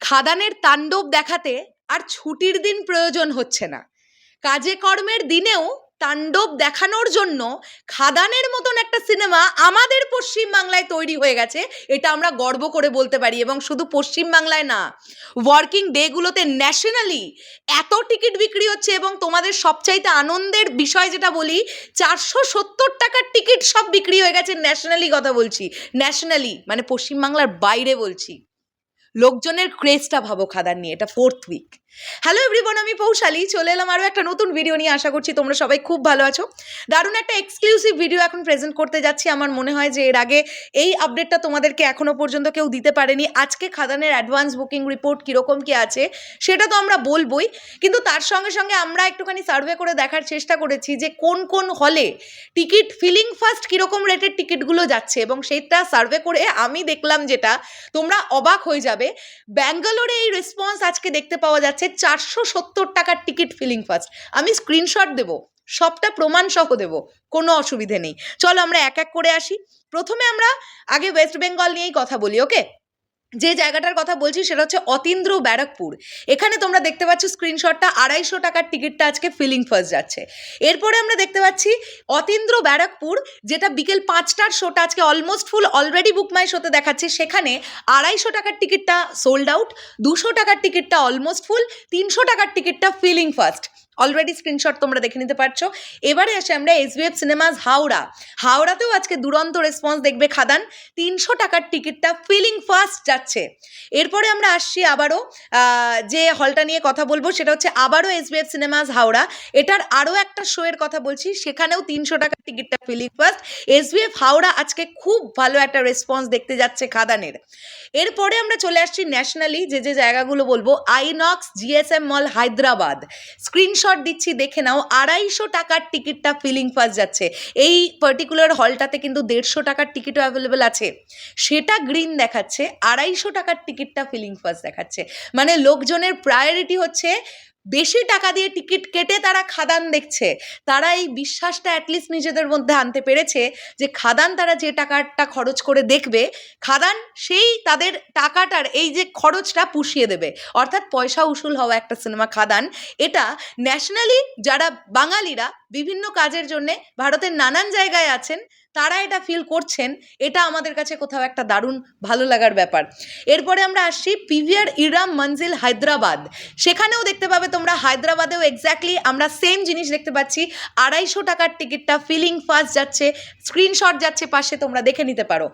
খাদানের তাণ্ডব দেখাতে আর ছুটির দিন প্রয়োজন হচ্ছে না। কাজে কর্মের দিনেও তাণ্ডব দেখানোর জন্য খাদানের মতন একটা সিনেমা আমাদের পশ্চিমবাংলায় তৈরি হয়ে গেছে, এটা আমরা গর্ব করে বলতে পারি এবং শুধু পশ্চিমবাংলায় না, ওয়ার্কিং ডেগুলোতে ন্যাশনালি এত টিকিট বিক্রি হচ্ছে এবং তোমাদের সবচাইতে আনন্দের বিষয় যেটা বলি, চারশো সত্তর টাকার টিকিট সব বিক্রি হয়ে গেছে ন্যাশনালি কথা বলছি, ন্যাশনালি মানে পশ্চিমবাংলার বাইরে বলছি। লোকজনের ক্রেজটা ভাবো খাদার নিয়ে এটা ফোর্থ উইক হ্যালো এভরিবন আমি পৌশালী। চলে এলাম আরও একটা নতুন ভিডিও নিয়ে। আশা করছি তোমরা সবাই খুব ভালো আছো। দারুণ একটা এক্সক্লুসিভ ভিডিও এখন প্রেজেন্ট করতে যাচ্ছি। আমার মনে হয় যে এর আগে এই আপডেটটা তোমাদেরকে এখনও পর্যন্ত কেউ দিতে পারেনি। আজকে খাদানের অ্যাডভান্স বুকিং রিপোর্ট কীরকম কী আছে, সেটা তো আমরা বলবই। কিন্তু তার সঙ্গে সঙ্গে আমরা একটুখানি সার্ভে করে দেখার চেষ্টা করেছি যে কোন কোন হলে টিকিট ফিলিং ফার্স্ট কীরকম রেটের টিকিটগুলো যাচ্ছে। এবং সেটা সার্ভে করে আমি দেখলাম যেটা, তোমরা অবাক হয়ে যাবে। ব্যাঙ্গালোরে এই রেসপন্স আজকে দেখতে পাওয়া যাচ্ছে। চারশো সত্তর টাকার টিকিট ফিলিং ফার্স্ট আমি স্ক্রিনশট দেবো, সবটা প্রমাণ সহ দেবো, কোনো অসুবিধে নেই। চলো আমরা এক এক করে আসি। প্রথমে আমরা আগে ওয়েস্ট বেঙ্গল নিয়েই কথা বলি ওকে যে জায়গাটার কথা বলছি সেটা হচ্ছে অতীন্দ্র ব্যারাকপুর। এখানে তোমরা দেখতে পাচ্ছ স্ক্রিনশটটা আড়াইশো টাকার টিকিটটা আজকে ফিলিং ফার্স্ট যাচ্ছে। এরপরে আমরা দেখতে পাচ্ছি অতীন্দ্র ব্যারাকপুর, যেটা বিকেল পাঁচটার শোটা আজকে অলমোস্ট ফুল অলরেডি বুক মাই শোতে দেখাচ্ছে। সেখানে আড়াইশো টাকার টিকিটটা সোল্ড আউট দুশো টাকার টিকিটটা অলমোস্ট ফুল তিনশো টাকার টিকিটটা ফিলিং ফার্স্ট অলরেডি স্ক্রিনশট তোমরা দেখে নিতে পারছ। এবারে আসে আমরা এসবিএফ সিনেমাস হাওড়া। হাওড়াতেও আজকে দুরন্ত রেসপন্স দেখবে খাদান। তিনশো টাকার টিকিটটা ফিলিং ফার্স্ট যাচ্ছে। এরপরে আমরা আসছি আবারও যে হলটা নিয়ে কথা বলব সেটা হচ্ছে আবারও এসবিএফ সিনেমাস হাওড়া। এটার আরও একটা শোয়ের কথা বলছি, সেখানেও তিনশো টাকার টিকিটটা ফিলিং ফার্স্ট এসবিএফ হাওড়া আজকে খুব ভালো একটা রেসপন্স দেখতে যাচ্ছে খাদানের। এরপরে আমরা চলে আসছি ন্যাশনালি যে যে জায়গাগুলো বলব INOX GSM mall Hyderabad. Screenshot দিচ্ছি, দেখে নাও, আড়াইশো টাকার টিকিটটা ফিলিং ফার্স্ট যাচ্ছে। এই পার্টিকুলার হলটাতে কিন্তু দেড়শো টাকার টিকিটও অ্যাভেলেবেল আছে। সেটা গ্রিন দেখাচ্ছে, আড়াইশো টাকার টিকিটটা ফিলিং ফার্স্ট দেখাচ্ছে। মানে লোকজনের প্রায়োরিটি হচ্ছে বেশি টাকা দিয়ে টিকিট কেটে তারা খাদান দেখছে। তারা এই বিশ্বাসটা অ্যাটলিস্ট নিজেদের মধ্যে আনতে পেরেছে যে খাদান তারা যে টাকাটা খরচ করে দেখবে, খাদান সেই তাদের টাকাটার এই যে খরচটা পুষিয়ে দেবে। অর্থাৎ পয়সা উসুল হওয়া একটা সিনেমা খাদান, এটা ন্যাশনালি যারা বাঙালিরা বিভিন্ন কাজের জন্যে ভারতের নানান জায়গায় আছেন, তারা এটা ফিল করছেন, এটা আমাদের কাছে কোথাও একটা দারুণ ভালো লাগার ব্যাপার। এরপরে আমরা আসছি পিভিআর ইরাম মঞ্জিল হায়দ্রাবাদ। সেখানেও দেখতে পাবে তোমরা, হায়দ্রাবাদেও এক্স্যাক্টলি আমরা সেম জিনিস দেখতে পাচ্ছি। আড়াইশো টাকার টিকিটটা ফিলিং ফার্স্ট যাচ্ছে স্ক্রিনশট যাচ্ছে পাশে তোমরা দেখে নিতে পারো।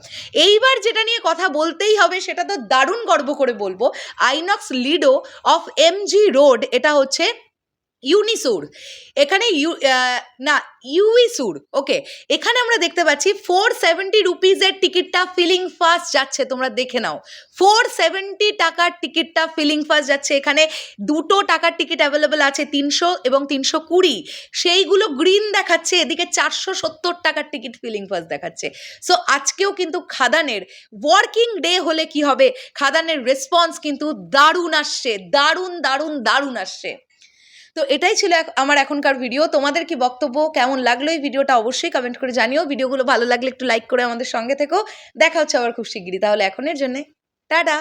এইবার যেটা নিয়ে কথা বলতেই হবে, সেটা তো দারুণ গর্ব করে বলব, INOX Lido off MG road এটা হচ্ছে ইউনিসুর। এখানে ইউ না, ইউইসুর। ওকে, এখানে আমরা দেখতে পাচ্ছি ফোর সেভেন্টি রুপিজের টিকিটটা ফিলিং ফার্স্ট যাচ্ছে, তোমরা দেখে নাও। ফোর সেভেন্টি টাকার টিকিটটা ফিলিং ফার্স্ট যাচ্ছে, এখানে দুটো টাকার টিকিট অ্যাভেলেবেল আছে, তিনশো এবং তিনশো কুড়ি। সেইগুলো গ্রিন দেখাচ্ছে, এদিকে চারশো সত্তর টাকার টিকিট ফিলিং ফার্স্ট দেখাচ্ছে। সো আজকেও কিন্তু খাদানের ওয়ার্কিং ডে হলে কি হবে? খাদানের রেসপন্স কিন্তু দারুণ আসছে, দারুণ দারুণ দারুণ আসছে। তো এটাই ছিল আমার এখনকার ভিডিও তোমাদের কি বক্তব্য, কেমন লাগল এই ভিডিওটা অবশ্যই কমেন্ট করে জানিও। ভিডিওগুলো ভালো লাগলে একটু লাইক করে আমাদের সঙ্গে থেকো। দেখা হচ্ছে আবার খুব শিগগিরই। তাহলে এখনের জন্যে, টাটা!